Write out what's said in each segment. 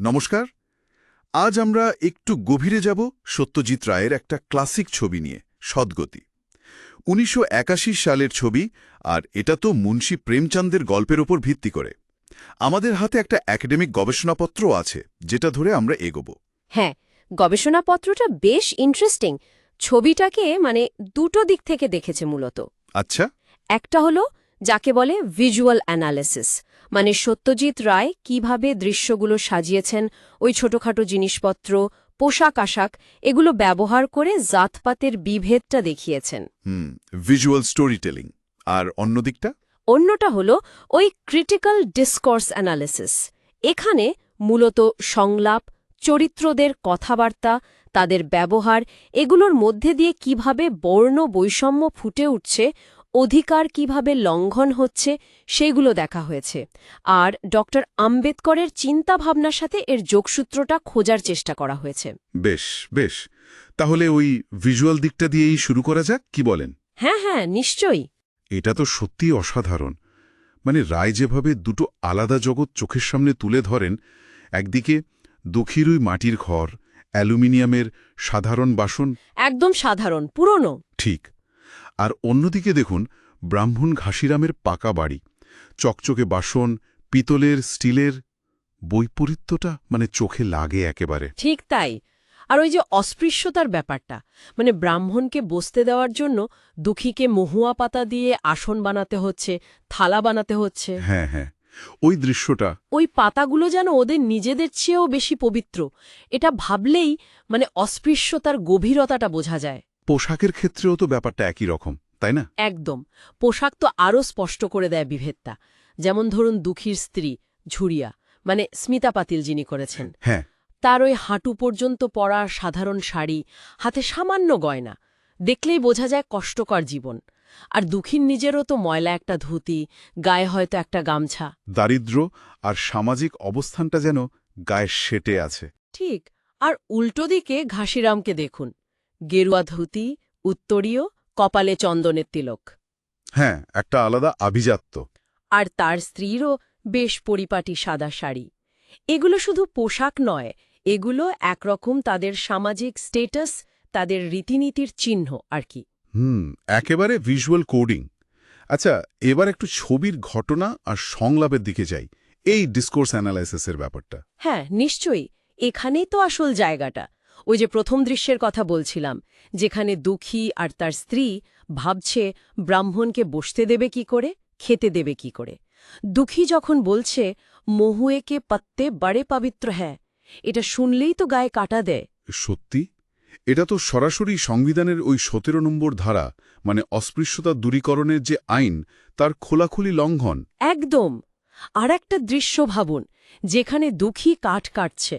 নমস্কার। আজ আমরা একটু গভীরে যাব সত্যজিৎ রায়ের একটা ক্লাসিক ছবি নিয়ে সদ্গতি। উনিশশো একাশি সালের ছবি আর এটা তো মুন্সী প্রেমচন্দের গল্পের ওপর ভিত্তি করে। আমাদের হাতে একটা একাডেমিক গবেষণাপত্র আছে যেটা ধরে আমরা এগোব। হ্যাঁ গবেষণাপত্রটা বেশ ইন্টারেস্টিং। ছবিটাকে মানে দুটো দিক থেকে দেখেছে মূলত। আচ্ছা। একটা হলো যাকে বলে ভিজুয়াল অ্যানালিসিস মানে সত্যজিৎ রায় কীভাবে দৃশ্যগুলো সাজিয়েছেন ওই ছোটখাটো জিনিসপত্র পোশাক আশাক এগুলো ব্যবহার করে জাতপাতের বিভেদটা দেখিয়েছেন। হুম ভিজুয়াল স্টোরি টেলিং আর অন্য দিকটা? অন্যটা হলো ওই ক্রিটিক্যাল ডিসকোর্স অ্যানালিসিস এখানে মূলত সংলাপ চরিত্রদের কথাবার্তা তাদের ব্যবহার এগুলোর মধ্যে দিয়ে কীভাবে বর্ণ বৈষম্য ফুটে উঠছে অধিকার কীভাবে লঙ্ঘন হচ্ছে সেগুলো দেখা হয়েছে। আর ড আম্বেদকরের চিন্তাভাবনার সাথে এর যোগসূত্রটা খোঁজার চেষ্টা করা হয়েছে। বেশ বেশ। তাহলে ওই ভিজুয়াল দিকটা দিয়েই শুরু করা যাক কি বলেন? হ্যাঁ হ্যাঁ নিশ্চয়ই। এটা তো সত্যিই অসাধারণ। মানে রায় যেভাবে দুটো আলাদা জগৎ চোখের সামনে তুলে ধরেন একদিকে দুঃখীরুই মাটির ঘর অ্যালুমিনিয়ামের সাধারণ বাসন। একদম সাধারণ পুরনো। ঠিক। আর অন্যদিকে দেখুন ব্রাহ্মণ ঘাসিরামের পাকা বাড়ি। চকচকে বাসন পিতলের স্টিলের। বৈপরীত্যটা মানে চোখে লাগে একেবারে। ঠিক তাই। আর ওই যে অস্পৃশ্যতার ব্যাপারটা মানে ব্রাহ্মণকে বসতে দেওয়ার জন্য দুঃখীকে মহুয়া পাতা দিয়ে আসন বানাতে হচ্ছে থালা বানাতে হচ্ছে। হ্যাঁ হ্যাঁ। ওই দৃশ্যটা। ওই পাতাগুলো যেন ওদের নিজেদের চেয়েও বেশি পবিত্র। এটা ভাবলেই মানে অস্পৃশ্যতার গভীরতাটা বোঝা যায়। পোশাকের ক্ষেত্রেও তো ব্যাপারটা একই রকম তাই না? একদম। পোশাক তো আরও স্পষ্ট করে দেয় বিভেদটা। যেমন ধরুন দুঃখীর স্ত্রী ঝুরিয়া মানে স্মিতা পাতিল যিনি করেছেন। হ্যাঁ। তার ওই হাঁটু পর্যন্ত পরা সাধারণ শাড়ি হাতে সামান্য গয়না দেখলেই বোঝা যায় কষ্টকর জীবন। আর দুঃখীর নিজেরও তো ময়লা একটা ধুতি গায়ে হয়তো একটা গামছা। দারিদ্র আর সামাজিক অবস্থানটা যেন গায়ে সেটে আছে। ঠিক। আর উল্টো দিকে ঘাসিরামকে দেখুন। গেরুয়া ধুতি উত্তরীয় কপালে চন্দনের তিলক। হ্যাঁ একটা আলাদা আভিজাত্য। আর তার স্ত্রীরও বেশ পরিপাটি সাদা শাড়ি। এগুলো শুধু পোশাক নয় এগুলো একরকম তাদের সামাজিক স্টেটাস তাদের রীতিনীতির চিহ্ন আর কি। হুম একেবারে ভিজুয়াল কোডিং। আচ্ছা এবার একটু ছবির ঘটনা আর সংলাপের দিকে যাই। এই ডিসকোর্স অ্যানালাইসিসের ব্যাপারটা। হ্যাঁ নিশ্চয়ই। এখানেই তো আসল জায়গাটা। ওই যে প্রথম দৃশ্যের কথা বলছিলাম যেখানে দুঃখী আর তার স্ত্রী ভাবছে ব্রাহ্মণকে বসতে দেবে কি করে খেতে দেবে কি করে। দুঃখী যখন বলছে মহুয়েকে পত্তে বড়ে পবিত্র হ্যাঁ এটা শুনলেই তো গায়ে কাটা দেয়। সত্যি? এটা তো সরাসরি সংবিধানের ওই সতেরো নম্বর ধারা মানে অস্পৃশ্যতা দূরীকরণের যে আইন তার খোলাখুলি লঙ্ঘন। একদম। আর একটা দৃশ্য ভাবুন যেখানে দুঃখী কাঠ কাটছে।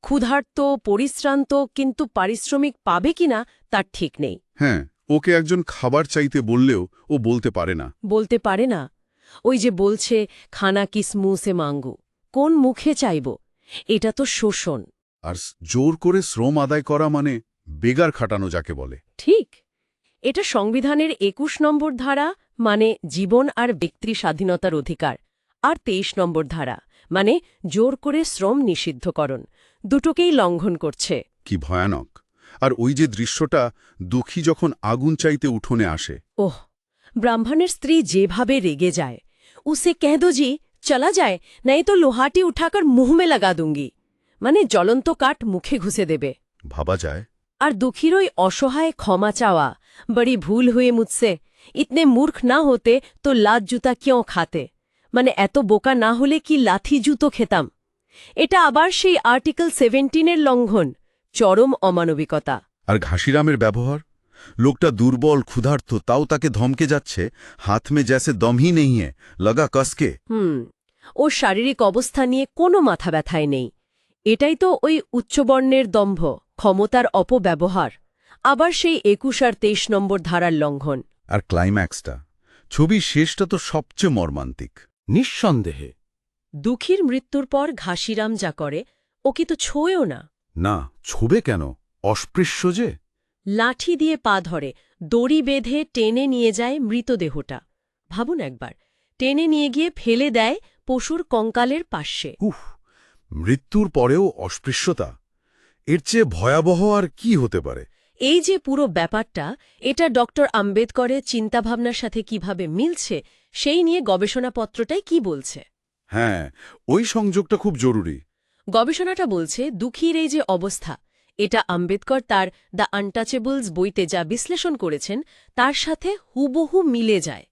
ক্ষুধার্ত পরিশ্রান্ত কিন্তু পারিশ্রমিক পাবে কিনা তার ঠিক নেই। হ্যাঁ ওকে একজন খাবার চাইতে বললেও ও বলতে পারে না। বলতে পারে না। ওই যে বলছে খানা কিস মুসে মাঙ্গু। কোন মুখে চাইব? এটা তো শোষণ। আর জোর করে শ্রম আদায় করা মানে বেগার খাটানো যাকে বলে। ঠিক। এটা সংবিধানের একুশ নম্বর ধারা মানে জীবন আর ব্যক্তি স্বাধীনতার অধিকার। আর তেইশ নম্বর ধারা মানে জোর করে শ্রম নিষিদ্ধকরণ। দুটোকেই লঙ্ঘন করছে। কি ভয়ানক। আর ওই যে দৃশ্যটা দুঃখী যখন আগুন চাইতে উঠোনে আসে। ওহ ব্রাহ্মণের স্ত্রী যেভাবে রেগে যায় উসে কহ দো জি চলা যায় নাই তো লোহাটি উঠাকর মুহমে লাগা দুঙ্গি। মানে জ্বলন্ত কাঠ মুখে ঘুষে দেবে। ভাবা যায়। আর দুঃখীর ওই অসহায় ক্ষমা চাওয়া বড়ি ভুল হয়ে মুঝসে ইতনে মূর্খ না হতে তো লাত জুতা কিয় খাতে। মানে এত বোকা না হলে কি লাথি জুতো খেতাম? এটা আবার সেই আর্টিকেল সেভেন্টিনের লঙ্ঘন চরম অমানবিকতা। আর ঘাসিরামের ব্যবহার? লোকটা দুর্বল ক্ষুধার্ত তাও তাকে ধমকে যাচ্ছে হাত মে জ্যাসে দমহি নেই লগা কসকে। হুম ও শারীরিক অবস্থা নিয়ে কোনো মাথা ব্যথায় নেই। এটাই তো ওই উচ্চবর্ণের দম্ভ ক্ষমতার অপব্যবহার আবার সেই একুশ আর তেইশ নম্বর ধারার লঙ্ঘন। আর ক্লাইম্যাক্সটা ছবির শেষটা তো সবচেয়ে মর্মান্তিক। নিঃসন্দেহে দুঃখীর মৃত্যুর পর ঘাসিরাম যা করে ও কি তো ছোঁয়েও না? না ছোবে কেন? অস্পৃশ্য যে? লাঠি দিয়ে পা ধরে দড়ি বেঁধে টেনে নিয়ে যায় মৃতদেহটা। ভাবুন একবার টেনে নিয়ে গিয়ে ফেলে দেয় পশুর কঙ্কালের পাশে উফ মৃত্যুর পরেও অস্পৃশ্যতা? এর চেয়ে ভয়াবহ আর কি হতে পারে? এই যে পুরো ব্যাপারটা এটা ডক্টর আম্বেদকরের চিন্তাভাবনার সাথে কীভাবে মিলছে সেই নিয়ে গবেষণাপত্রটাই কি বলছে? হ্যাঁ ওই সংযোগটা খুব জরুরি। গবেষণাটা বলছে দুঃখীর এই যে অবস্থা এটা আম্বেদকর তার দ্য আনটাচেবলস বইতে যা বিশ্লেষণ করেছেন তার সাথে হুবহু মিলে যায়।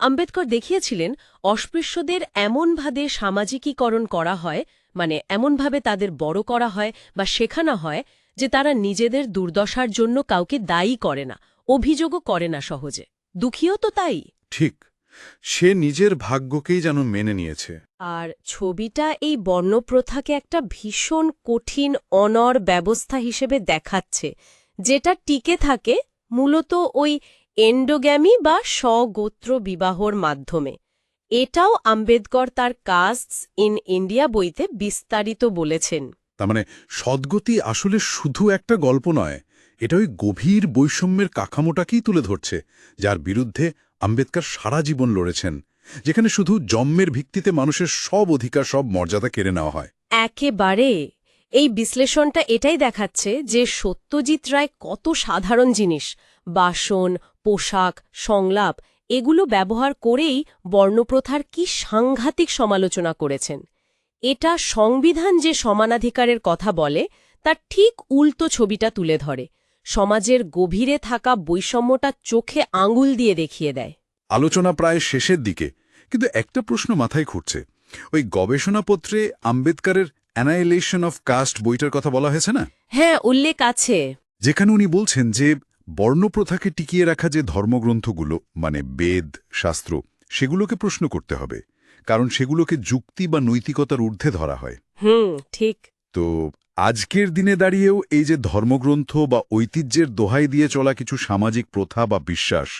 আম্বেদকর দেখিয়েছিলেন অস্পৃশ্যদের এমনভাবে সামাজিকীকরণ করা হয় মানে এমনভাবে তাদের বড় করা হয় বা শেখানো হয় যে তারা নিজেদের দুর্দশার জন্য কাউকে দায়ী করে না অভিযোগও করে না সহজে। দুঃখীও তো তাই। ঠিক। সে নিজের ভাগ্যকেই যেন মেনে নিয়েছে। আর ছবিটা এই বর্ণপ্রথাকে একটা ভীষণ কঠিন অনর ব্যবস্থা হিসেবে দেখাচ্ছে যেটা টিকে থাকে মূলত ওই এন্ডোগ্যামি বা স্বগোত্র বিবাহর মাধ্যমে। এটাও আম্বেদকর তার কাস্টস ইন ইন্ডিয়া বইতে বিস্তারিত বলেছেন। তার মানে সদ্গতি আসলে শুধু একটা গল্প নয় এটা ওই গভীর বৈষম্যের কাঠামোটাকেই তুলে ধরছে যার বিরুদ্ধে আম্বেদকর সারা জীবন লড়েছেন, যেখানে শুধু জন্মের ভিত্তিতে মানুষের সব অধিকার, সব মর্যাদা কেড়ে নেওয়া হয়। একেবারে! এই বিশ্লেষণটা এটাই দেখাচ্ছে যে সত্যজিৎ রায় কত সাধারণ জিনিস। বাসন, পোশাক, সংলাপ, এগুলো ব্যবহার করেই বর্ণপ্রথার কি সাংঘাতিক সমালোচনা করেছেন। এটা সংবিধান যে সমানাধিকারের কথা বলে, তার ঠিক উল্টো ছবিটা তুলে ধরে। সমাজের গভীরে থাকা বৈষম্যটা চোখে আঙুল দিয়ে দেখিয়ে দেয়। আলোচনা প্রায় শেষের দিকে কিন্তু একটা প্রশ্ন মাথায় ঘুরছে। ওই গবেষণাপত্রে আম্বেদকরের অ্যানাইলেশন অফ কাস্ট বইটার কথা বলা হয়েছে না? হ্যাঁ উল্লেখ আছে। যেখানে উনি বলছেন যে বর্ণপ্রথাকে টিকিয়ে রাখা যে ধর্মগ্রন্থগুলো মানে বেদ শাস্ত্র সেগুলোকে প্রশ্ন করতে হবে। কারণ সেগুলোকে যুক্তি বা নৈতিকতার ঊর্ধ্বে ধরা হয়। হুম ঠিক। তো আজকের দিনে দাঁড়িয়েও এই যে ধর্মগ্রন্থ বা ঐতিহ্যের দোহাই দিয়ে চলা কিছু সামাজিক প্রথা বা বিশ্বাস,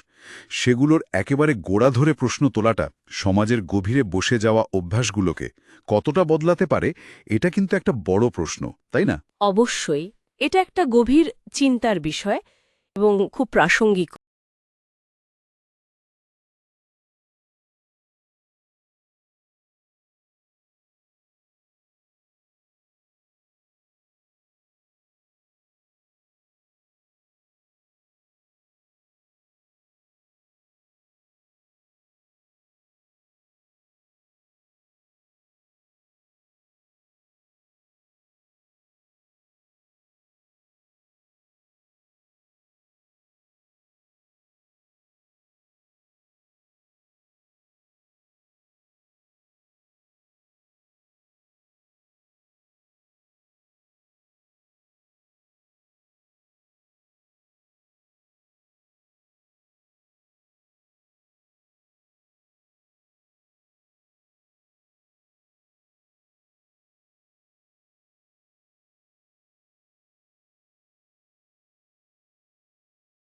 সেগুলোর একেবারে গোড়া ধরে প্রশ্ন তোলাটা সমাজের গভীরে বসে যাওয়া অভ্যাসগুলোকে কতটা বদলাতে পারে, এটা কিন্তু একটা বড় প্রশ্ন, তাই না? অবশ্যই। এটা একটা গভীর চিন্তার বিষয় এবং খুব প্রাসঙ্গিক।